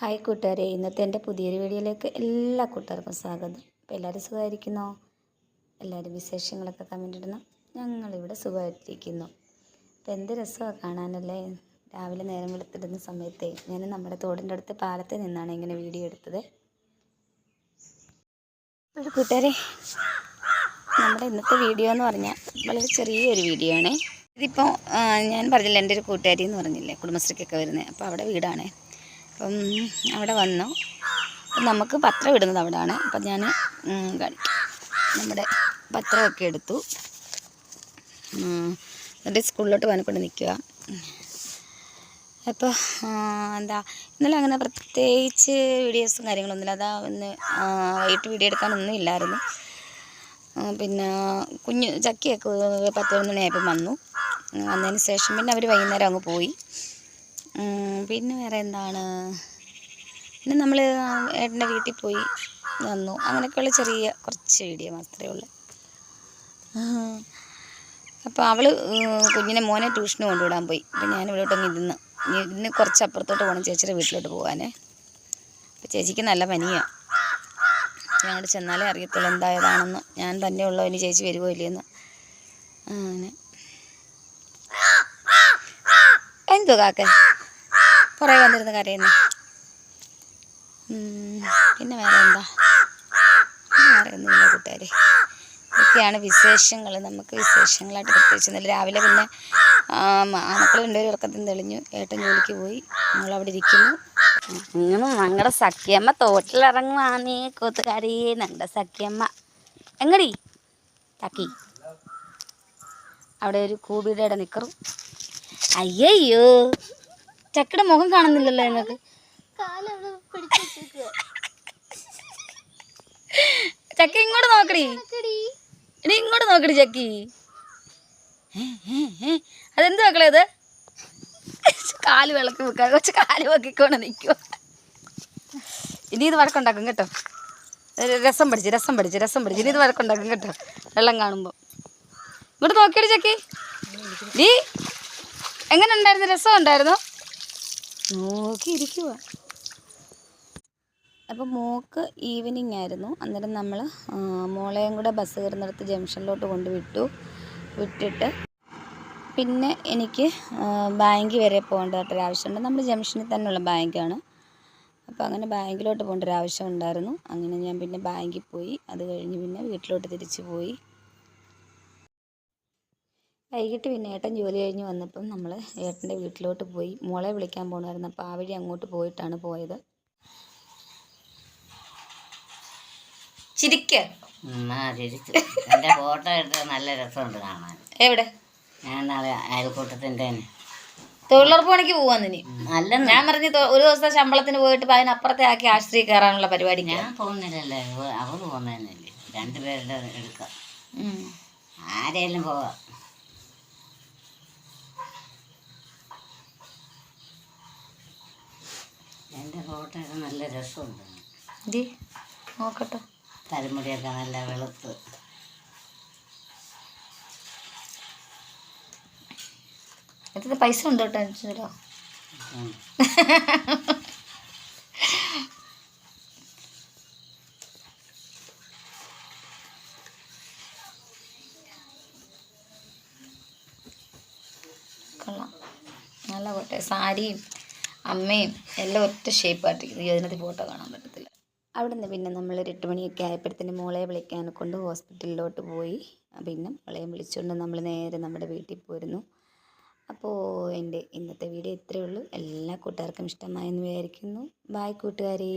Hi കൂട്ടുകാരെ ഇന്നത്തെ എന്റെ പുതിയൊരു വീഡിയോയിലേക്ക് എല്ലാ കൂട്ടുകാർക്കും സ്വാഗതം. അപ്പോൾ എല്ലാവരും സുഖമായിരിക്കുന്നോ? എല്ലാവരും വിശേഷങ്ങളൊക്കെ കമന്റ് ഇടണം ഞങ്ങളിവിടെ സുഖമായിട്ടിരിക്കുന്നു. അപ്പോൾ എന്ത് രസമാണ് കാണാനല്ലേ? രാവിലെ നേരം വെളുത്തിടുന്ന സമയത്തെ ഞാൻ നമ്മുടെ തോടിന്റെ അടുത്ത് പാലത്തിൽ നിന്നാണ് ഇങ്ങനെ വീഡിയോ എടുത്തത്. കൂട്ടുകാരെ നമ്മുടെ ഇന്നത്തെ വീഡിയോ എന്ന് പറഞ്ഞാൽ വളരെ ചെറിയൊരു വീഡിയോ ആണ്. ഇതിപ്പോൾ ഞാൻ പറഞ്ഞില്ല എന്റെ ഒരു കൂട്ടുകാരി എന്ന് പറഞ്ഞില്ലേ കുടുംബശ്രീക്കൊക്കെ വരുന്നത്. അപ്പോൾ അവിടെ വീടാണേ. അപ്പം അവിടെ വന്നു. നമുക്ക് പത്രം ഇടുന്നത് അവിടെയാണ് അപ്പം ഞാൻ നമ്മുടെ പത്രമൊക്കെ എടുത്തു. എന്നിട്ട് സ്കൂളിലോട്ട് പോകാൻ നിൽക്കുക. അപ്പോൾ എന്താ ഇന്നലെ അങ്ങനെ പ്രത്യേകിച്ച് വീഡിയോസും കാര്യങ്ങളൊന്നുമില്ല. അതാ ഒന്ന് വൈകിട്ട് വീഡിയോ എടുക്കാനൊന്നും ഇല്ലായിരുന്നു. പിന്നെ കുഞ്ഞ് ചക്കിയൊക്കെ പത്ത് പതിനൊന്ന് മണിയായപ്പം വന്നു. വന്നതിന് ശേഷം പിന്നെ അവർ വൈകുന്നേരം അങ്ങ് പോയി. പിന്നെ വേറെ എന്താണ്? പിന്നെ നമ്മൾ ഏട്ടന്റെ വീട്ടിൽ പോയി വന്നു. അങ്ങനെയൊക്കെയുള്ള ചെറിയ കുറച്ച് വീഡിയോ മാത്രമേ ഉള്ളൂ. അപ്പോൾ അവൾ കുഞ്ഞിനെ മോനെ ട്യൂഷന് കൊണ്ടുവിടാൻ പോയി. അപ്പോൾ ഞാൻ ഇവിടോട്ടൊന്ന് ഇരുന്ന് ഇന്ന് കുറച്ച് അപ്പുറത്തോട്ട് പോകണം ചേച്ചിയുടെ വീട്ടിലോട്ട് പോകാനേ. അപ്പോൾ ചേച്ചിക്ക് നല്ല പനിയാണ് ഞങ്ങൾ ചെന്നാലേ അറിയത്തുള്ളൂ എന്തായതാണെന്ന്. ഞാൻ തന്നെ ഉള്ളൂ ഇനി ചേച്ചി വരുമോ ഇല്ലയെന്ന്. അങ്ങനെ. എന്തോ കാക്ക? പുറകെ വന്നിരുന്ന് കരയുന്നു. പിന്നെ വേറെ എന്താ? കൂട്ടുകാരെ. ഇതൊക്കെയാണ് വിശേഷങ്ങൾ നമുക്ക് വിശേഷങ്ങളായിട്ട് പ്രത്യേകിച്ച് രാവിലെ പിന്നെ മക്കൾ രണ്ടുപേരും ഉറക്കത്തിൽ തെളിഞ്ഞു. ഏട്ടൻ ജോലിക്ക് പോയി. ഞങ്ങളവിടെ ഇരിക്കുന്നു. ഇങ്ങനെ ഞങ്ങളുടെ സഖ്യമ്മ തോട്ടിലിറങ്ങുവാന്നേ കൂത്തുകാരി ഞങ്ങളുടെ സഖ്യമ്മ. എങ്ങടി? തക്കി അവിടെ ഒരു കൂബിയുടെ ഇട നിക്കറും. അയ്യയ്യോ. ചക്കയുടെ മുഖം കാണുന്നില്ലല്ലോ നിങ്ങൾക്ക് ചക്ക ഇങ്ങോട്ട് നോക്കടി. ഇനി ഇങ്ങോട്ട് നോക്കടി ചക്കി. അതെന്ത് മക്കളെ അത് കാൽ വിളക്കി വെക്കാൻ കുറച്ച് കാൽ വെക്കിക്കൊണ്ട് നിൽക്കുക ഇനി ഇത് വഴക്കുണ്ടാക്കും കേട്ടോ. രസം പഠിച്ച് രസം പഠിച്ച് രസം പഠിച്ച് ഇനി ഇത് വഴക്കുണ്ടാക്കും കേട്ടോ. വെള്ളം കാണുമ്പോൾ ഇങ്ങോട്ട് നോക്കിയടി ചക്കി. നീ എങ്ങനെ ഉണ്ടായിരുന്നു രസം ഉണ്ടായിരുന്നു നോക്കിയിരിക്കുക അപ്പോൾ മോക്ക് ഈവനിങ് ആയിരുന്നു. അന്നേരം നമ്മൾ മോളെയും കൂടെ ബസ് കയറുന്നിടത്ത് ജംഗ്ഷനിലോട്ട് കൊണ്ട് വിട്ടു വിട്ടിട്ട് പിന്നെ എനിക്ക് ബാങ്ക് വരെ പോകേണ്ടതായിട്ടൊരു ആവശ്യമുണ്ട്. നമ്മൾ ജംഗ്ഷനിൽ തന്നെയുള്ള ബാങ്കാണ് അപ്പോൾ അങ്ങനെ ബാങ്കിലോട്ട് പോകേണ്ട ഒരു ആവശ്യം ഉണ്ടായിരുന്നു. അങ്ങനെ ഞാൻ പിന്നെ ബാങ്കിൽ പോയി. അത് കഴിഞ്ഞ് പിന്നെ വീട്ടിലോട്ട് തിരിച്ചു പോയി. വൈകിട്ട് പിന്നെ ഏട്ടൻ ജോലി കഴിഞ്ഞ് വന്നപ്പം നമ്മൾ ഏട്ടന്റെ വീട്ടിലോട്ട് പോയി. മോളെ വിളിക്കാൻ പോകണമായിരുന്നു അപ്പോൾ ആ വഴി അങ്ങോട്ട് പോയിട്ടാണ് പോയത്. ചിരിക്ക. എന്നാ ചിരിച്ചു. എന്റെ ഫോട്ടോ എടുത്ത് നല്ല രസമുണ്ട് കാണാൻ. എവിടെ? ഞാൻ അയൽക്കൂട്ടത്തിന്റെ തൊഴിലുറപ്പ് പണിക്ക് പോവാന്നിനി അല്ല ഞാൻ പറഞ്ഞ് ഒരു ദിവസം ശമ്പളത്തിന് പോയിട്ട് അതിനപ്പുറത്തെ ആക്കി ആശ്രയി കയറാനുള്ള പരിപാടി ഞാൻ പോകുന്നില്ലല്ലേ. അവർ പോകുന്നതന്നെ പോകുന്നതന്നെയല്ലേ. രണ്ടുപേരുടെ എടുക്കാം. ആരേലും പോവാം. എന്റെ ഫോട്ടോ നല്ല രസമുണ്ട്. ഇതി നോക്കട്ടെ. തലമുടിയൊക്കെ നല്ല വെളുത്ത്. എത്ര പൈസ ഉണ്ട് കേട്ടോ അഞ്ചോ. കൊള്ളാം. നല്ല കോട്ടെ സാരിയും അമ്മയും എല്ലാം ഒറ്റ ഷേപ്പായിട്ടിരിക്കുന്നു അതിനകത്ത് ഫോട്ടോ കാണാൻ പറ്റത്തില്ല. അവിടെ നിന്ന് പിന്നെ നമ്മൾ ഒരു എട്ട് മണിയൊക്കെ ആയപ്പോഴത്തേന് മോളെ വിളിക്കാൻ കൊണ്ട് ഹോസ്പിറ്റലിലോട്ട് പോയി. പിന്നെ മോളെയും വിളിച്ചുകൊണ്ട് നമ്മൾ നേരെ നമ്മുടെ വീട്ടിൽ പോയിരുന്നു അപ്പോൾ എന്റെ ഇന്നത്തെ വീഡിയോ ഇത്രയേ ഉള്ളൂ. എല്ലാ കൂട്ടുകാർക്കും ഇഷ്ടമായെന്ന് വിചാരിക്കുന്നു. ബായ് കൂട്ടുകാരേ.